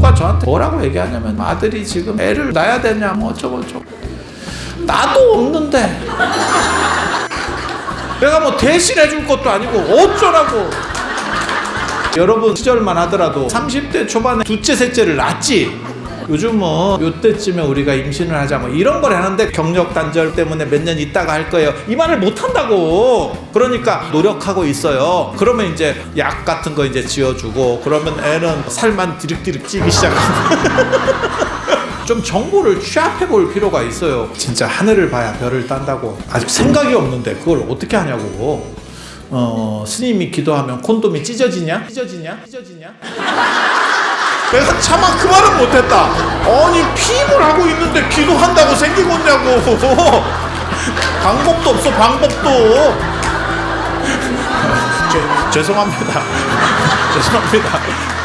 누가 저한테 뭐라고 얘기하냐면 아들이 지금 애를 낳아야 되냐 뭐 어쩌고 저쩌고. 나도 없는데. 내가 뭐 대신해 줄 것도 아니고 어쩌라고. 여러분 시절만 하더라도 30대 초반에 둘째 셋째를 낳지 요즘은 요때쯤에 우리가 임신을 하자 뭐 이런 걸 하는데 경력 단절 때문에 몇 년 있다가 할 거예요 이 말을 못 한다고 그러니까 노력하고 있어요 그러면 이제 약 같은 거 이제 지어주고 그러면 애는 살만 디륵디륵 찌기 시작하고 좀 정보를 취합해 볼 필요가 있어요. 진짜 하늘을 봐야 별을 딴다고. 아직 생각이 없는데 그걸 어떻게 하냐고. 어, 스님이 기도하면 콘돔이 찢어지냐? 찢어지냐? 찢어지냐? 내가 차마 그 말은 못했다. 아니 피임을 하고 있는데 기도한다고 생기겠냐고. 방법도 없어 방법도. 죄, 죄송합니다. 죄송합니다.